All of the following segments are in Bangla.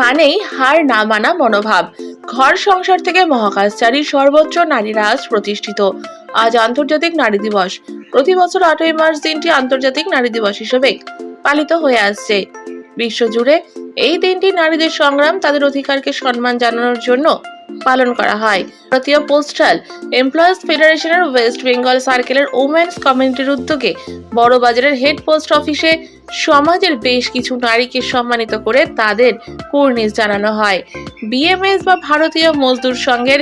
মানেই হার না মানা মনোভাব। ঘর সংসার থেকে মহাকাশচারী সর্বোচ্চ নারীরা আজ প্রতিষ্ঠিত। আজ আন্তর্জাতিক নারী দিবস। প্রতি বছর আটই মার্চ দিনটি আন্তর্জাতিক নারী দিবস হিসেবে পালিত হয়ে আসছে। বিশ্বজুড়ে এই দিনটি নারীদের সংগ্রাম, তাদের অধিকারকে সম্মান জানানোর জন্য পালন করা হয়। ভারতীয় পোস্টাল এমপ্লয়িজ ফেডারেশনের ওয়েস্ট বেঙ্গল সার্কেলের ওমেন্স কমিউনিটির উদ্যোগে বড়বাজারের হেড পোস্ট অফিসে সমাজের বেশ কিছু নারীকে সম্মানিত করে তাদের কুর্নিশ জানানো হয়। বিএমএস বা ভারতীয় মজদুর সংঘের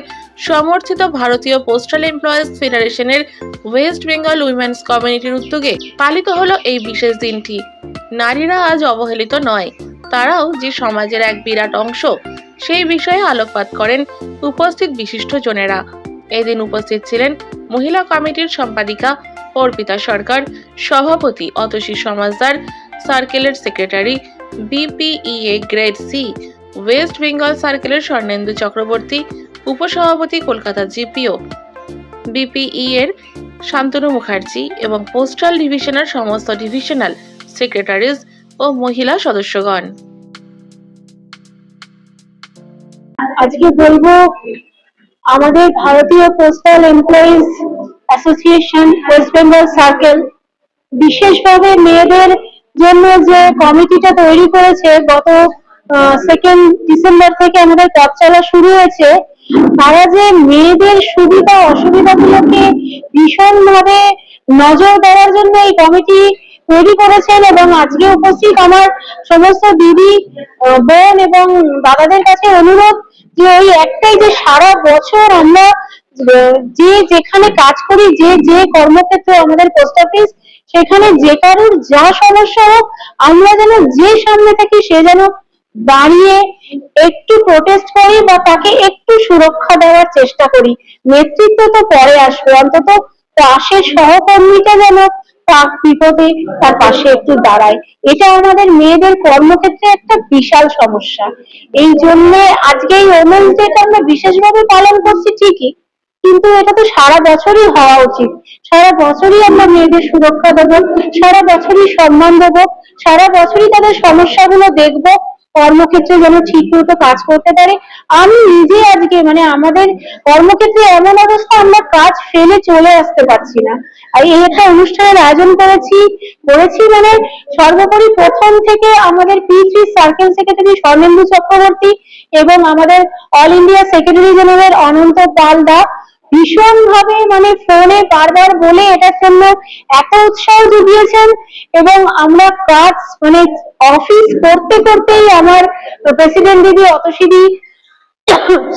সমর্থিত ভারতীয় পোস্টাল এমপ্লয়িজ ফেডারেশনের ওয়েস্ট বেঙ্গল উইমেন্স কমিউনিটির উদ্যোগে পালিত হলো এই বিশেষ দিনটি। নারীরা আজ অবহেলিত নয়। তারাও যে সমাজের এক বিরাট অংশ সেই বিষয়ে আলোকপাত করেন উপস্থিত বিশিষ্ট জনেরা এদিন উপস্থিত ছিলেন মহিলা কমিটির সম্পাদিকা অর্পিতা সরকার, সভাপতি অতসী সমাজদার, সার্কেলের secretary BPEA grade C, West Bengal সার্কেলের স্বর্ণেন্দু চক্রবর্তী, উপসভাপতি কলকাতা জিপিও। বিপিই এর শান্তনু মুখার্জি এবং পোস্টাল ডিভিশনের সমস্ত ডিভিশনাল সেক্রেটারিজ ও মহিলা সদস্যগণ। আজকে বলব, আমাদের ভারতীয় postal employees association West Bengal circle বিশেষভাবে মেয়েদের জন্য যে কমিটিটা তৈরি করেছে, গত সেকেন্ড ডিসেম্বর থেকে আমাদের কাজ চলা শুরু হয়েছে, তারা যে মেয়েদের সুবিধা, অসুবিধাগুলোকে ভীষণভাবে নজর দেওয়ার জন্য এই কমিটি তৈরি করেছেন এবং আজকে উপস্থিত আমার সমস্ত দিদি বোন এবং দাদাদের কাছে অনুরোধ যে ওই একটাই যে সারা বছর আমরা, যে যেখানে কাজ করি, যে যে কর্মক্ষেত্রে আমাদের পোস্ট অফিস সেখানে যে কারোর যা সমস্যা হোক, আমরা যেন যে সামনে থাকি, সে যেন দাঁড়িয়ে একটু প্রোটেস্ট করি বা তাকে একটু সুরক্ষা দেওয়ার চেষ্টা করি। নেতৃত্ব তো পরে আসবে, অন্তত পাশের সহকর্মীটা যেন তার বিপদে তার পাশে একটু দাঁড়ায়। এটা আমাদের মেয়েদের কর্মক্ষেত্রে একটা বিশাল সমস্যা। এই জন্য আজকে এই ওমেন্স ডেটা আমরা বিশেষভাবে পালন করছি ঠিকই, কিন্তু এটা তো সারা বছরই হওয়া উচিত। সারা বছরই আমরা মেয়েদের সুরক্ষা দেবো, সারা বছরই সম্মান দেবো, সারা বছরই তাদের সমস্যাগুলো দেখব কর্মক্ষেত্রে যেন ঠিক মতো কাজ করতে পারে। আমি নিজে আজকে মানে আমাদের কর্মক্ষেত্রে এমন অবস্থা, আমরা কাজ ফেলে চলে আসতে পারছি না। আর এই একটা অনুষ্ঠানের আয়োজন করেছি করেছি মানে সর্বোপরি প্রথম থেকে আমাদের P three circle secretary Swarnendu Chakraborty এবং আমাদের all India secretary general Ananta Pal da ভীষণ ভাবে মানে ফোনে বারবার বলে এটার জন্য এত উৎসাহ জুগিয়েছেন এবং আমরা কাজ মানে অফিস করতে করতেই আমার প্রেসিডেন্ট দিদি অতসী দি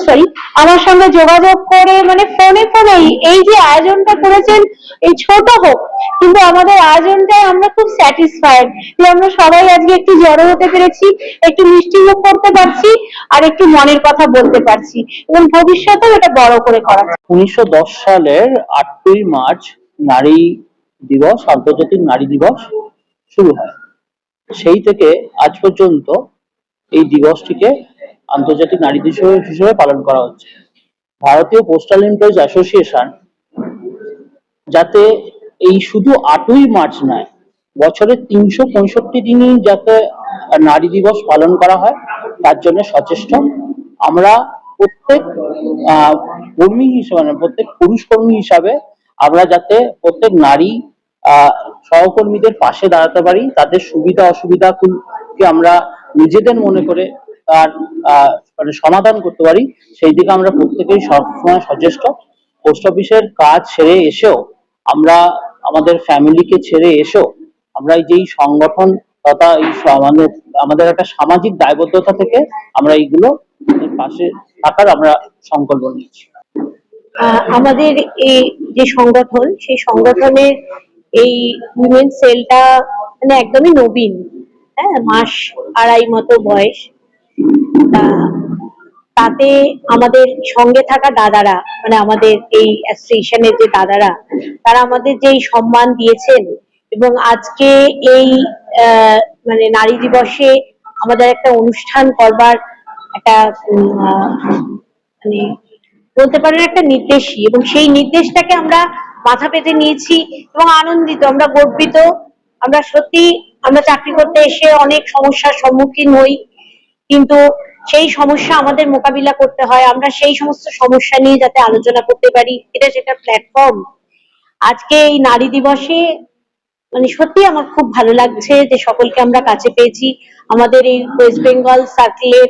সরি আমার সঙ্গে যোগাযোগ করে মানে ফোনে ফোনেই এই যে আয়োজনটা করেছেন, এই ছোট হোক, কিন্তু আমাদের আয়োজনটায় আমরা খুব স্যাটিসফাইড যে আমরা সবাই আজকে একটু জড়ো হতে পেরেছি, একটু মিষ্টি মুখ করতে পারছি, আর একটু মনের কথা বলতে পারছি এবং ভবিষ্যতেও এটা বড় করে করা। উনিশশো সালের আটই মার্চ নারী দিবস, আন্তর্জাতিক নারী দিবস শুরু হয় সেই থেকে আজ পর্যন্ত এই দিবসটিকে আন্তর্জাতিক নারী দিবস হিসেবে পালন করা হচ্ছে। ভারতীয় পোস্টাল এমপ্লয়িজ অ্যাসোসিয়েশন যাতে এই শুধু আটই মার্চ নয় বছরের তিনশো পঁয়ষট্টি দিনই যাতে নারী দিবস পালন করা হয়, তার জন্য সচেষ্ট। আমরা প্রত্যেক কর্মী হিসেবে মানে প্রত্যেক পুরুষ কর্মী হিসাবে আমরা যাতে প্রত্যেক নারী সহকর্মীদের পাশে দাঁড়াতে পারি, তাদের সুবিধা অসুবিধা আমরা নিজেদের মনে করে তার মানে সমাধান করতে পারি, সেই দিকে আমরা প্রত্যেকেই সবসময় সচেষ্ট। পোস্ট অফিসের কাজ ছেড়ে এসেও আমরা, আমাদের ফ্যামিলিকে ছেড়ে এসেও আমরা এই যে সংগঠন তথা এই আমাদের আমাদের একটা সামাজিক দায়বদ্ধতা থেকে আমরা এইগুলো পাশে থাকার আমরা সংকল্প নিয়েছি। আমাদের এই যে সংগঠন, সেই সংগঠনের এই উইমেন সেলটা মানে একদমই নবীন হ্যাঁ মাস আড়াই মতো বয়স। তাতে আমাদের সঙ্গে থাকা দাদারা মানে আমাদের এই অ্যাসোসিয়েশনের যে দাদারা, তারা আমাদের যে সম্মান দিয়েছেন এবং আজকে এই মানে নারী দিবসে আমাদের একটা অনুষ্ঠান করবার একটা মানে বলতে পারেন একটা নির্দেশই এবং সেই নির্দেশটাকে আমরা মাথা পেতে নিয়েছি এবং আনন্দিত, আমরা গর্বিত। আমরা সত্যি আমরা চাকরি করতে এসে অনেক সমস্যার সম্মুখীন হই। কিন্তু সেই সমস্যা আমাদের মোকাবিলা করতে হয়। আমরা সেই সমস্ত সমস্যা নিয়ে যাতে আলোচনা করতে পারি, এটা সেটা প্ল্যাটফর্ম আজকে এই নারী দিবসে মানে সত্যি আমার খুব ভালো লাগছে যে সকলকে আমরা কাছে পেয়েছি। আমাদের এই ওয়েস্ট বেঙ্গল সার্কেলের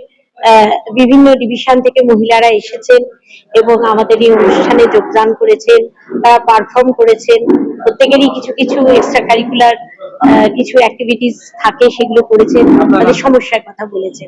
বিভিন্ন ডিভিশন থেকে মহিলারা এসেছেন এবং আমাদের এই অনুষ্ঠানে যোগদান করেছেন, তারা পারফর্ম করেছেন। প্রত্যেকেরই কিছু কিছু এক্সট্রা কারিকুলার কিছু অ্যাক্টিভিটিস থাকে সেগুলো করেছেন তাদের সমস্যার কথা বলেছেন।